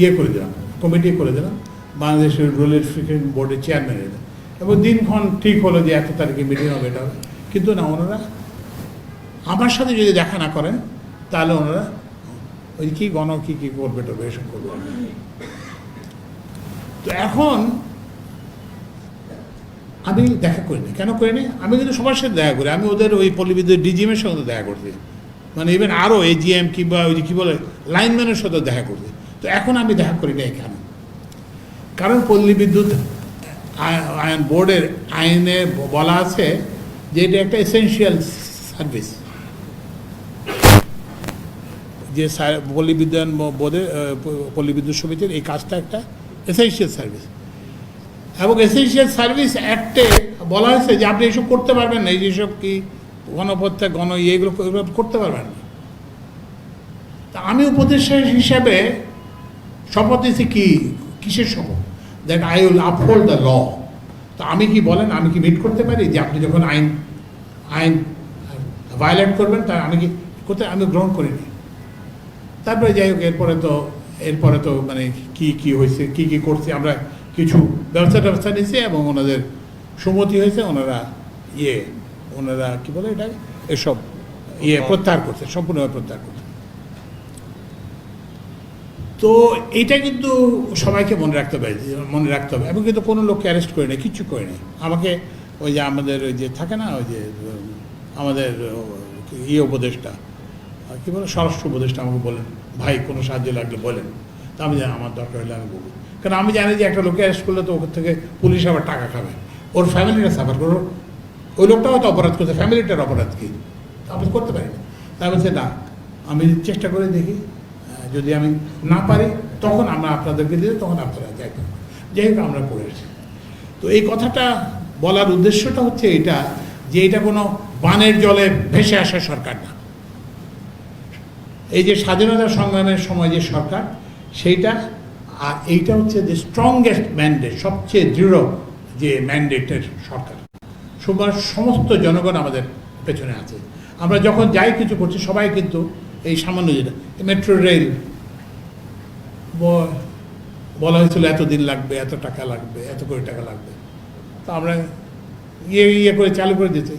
ইয়ে করে দিলাম কমিটি করে দিলাম, বাংলাদেশের রুল এডুকেশন বোর্ডের চেয়ারম্যান এলেন এবং দিনক্ষণ ঠিক হলো যে এত তারিখে মিটিং হবে, এটা কিন্তু না, ওনারা আমার সাথে যদি দেখা না করেন, তাহলে ওনারা ওই কি গণ কি কি করবে, টরবে, এসব করবে। তো এখন আমি দেখা করিনি কেন করিনি আমি কিন্তু সবার সাথে দেখা করি। আমি ওদের ওই পল্লীবিদ্যুৎ ডিজিএমের সঙ্গে দেখা করছি। মানে ইভেন আরও এজিএম কিংবা ওই যে কী বলে লাইনম্যানের সাথে দেখা করছি। তো এখন আমি দেখা করি না এখানে। কারণ পল্লী বিদ্যুৎ আ- আইন বোর্ডের আইনে বলা আছে যে এটা একটা এসেনশিয়াল সার্ভিস যে পল্লী বিদ্যুৎ বোর্ডের পল্লী বিদ্যুৎ সমিতির এই কাজটা একটা এসেনশিয়াল সার্ভিস এবং এসেনশিয়াল সার্ভিস অ্যাক্টে বলা হয়েছে যে আপনি এসব করতে পারবেন না, এই যেসব কি গণপত্যা গণ ইয়ে এগুলো করতে পারবেন না। তা আমি উপদেষ্টা হিসাবে শপথ নিয়েছি কি? কিসের শপথ? That I will uphold the law তো আমি কি বলেন? আমি কি মিট করতে পারি? যে আপনি যখন আইন আইন ভায়োলেট করবেন, তা আমি কি করতে আমি গ্রহণ করিনি। তারপরে যাই হোক, এরপরে তো এরপরে তো মানে কি কি হয়েছে? কি কি করছে? আমরা কিছু ব্যবস্থা ট্যবস্থা নিয়েছি এবং ওনাদের সুমতি হয়েছে। ওনারা ইয়ে ওনারা কি বলে এটা এসব ইয়ে প্রত্যাহার করছে, সম্পূর্ণভাবে প্রত্যাহার করছে। তো এটা কিন্তু সবাইকে মনে রাখতে হবে মনে রাখতে হবে। এবং কিন্তু কোনো লোককে অ্যারেস্ট করে নেই কিচ্ছু করে নেই। আমাকে ওই যে আমাদের ওই যে থাকে না ওই যে আমাদের ইয়ে উপদেশটা আহ, কী বলে স্বরাষ্ট্র উপদেশটা আমাকে বলেন ভাই কোনো সাহায্য লাগলে বলেন। তা আমি জানি আমার দরকার হলে আমি বলব। কারণ আমি জানি যে একটা লোককে অ্যারেস্ট করলে তো ওখান থেকে পুলিশ আবার টাকা খাবে। ওর ফ্যামিলিটা সাফার করো। ওই লোকটাও তো অপরাধ করছে ফ্যামিলিটার অপরাধ কি? আমি করতে পারি না। তাই বলছে না আমি চেষ্টা করে দেখি। যদি আমি না পারি, তখন আমরা আপনাদেরকে দিয়ে তখন আপনারা যাই যাই হোক আমরা এসেছি তো এই কথাটা বলার উদ্দেশ্যটা হচ্ছে এটা যে এটা কোনো বানের জলে ভেসে আসা সরকার না। এই যে স্বাধীনতা সংগ্রামের সময় যে সরকার, সেইটা আর এইটা হচ্ছে যে স্ট্রংগেস্ট ম্যান্ডেট সবচেয়ে দৃঢ় যে ম্যান্ডেটের সরকার। সবার সমস্ত জনগণ আমাদের পেছনে আছে। আমরা যখন যাই কিছু করছি, সবাই কিন্তু এই সামান্য যেটা মেট্রো রেল বলা হয়েছিল এত দিন লাগবে, এত টাকা লাগবে, এত কোটি টাকা লাগবে। তো আমরা ইয়ে ইয়ে করে, চালু করে দিতে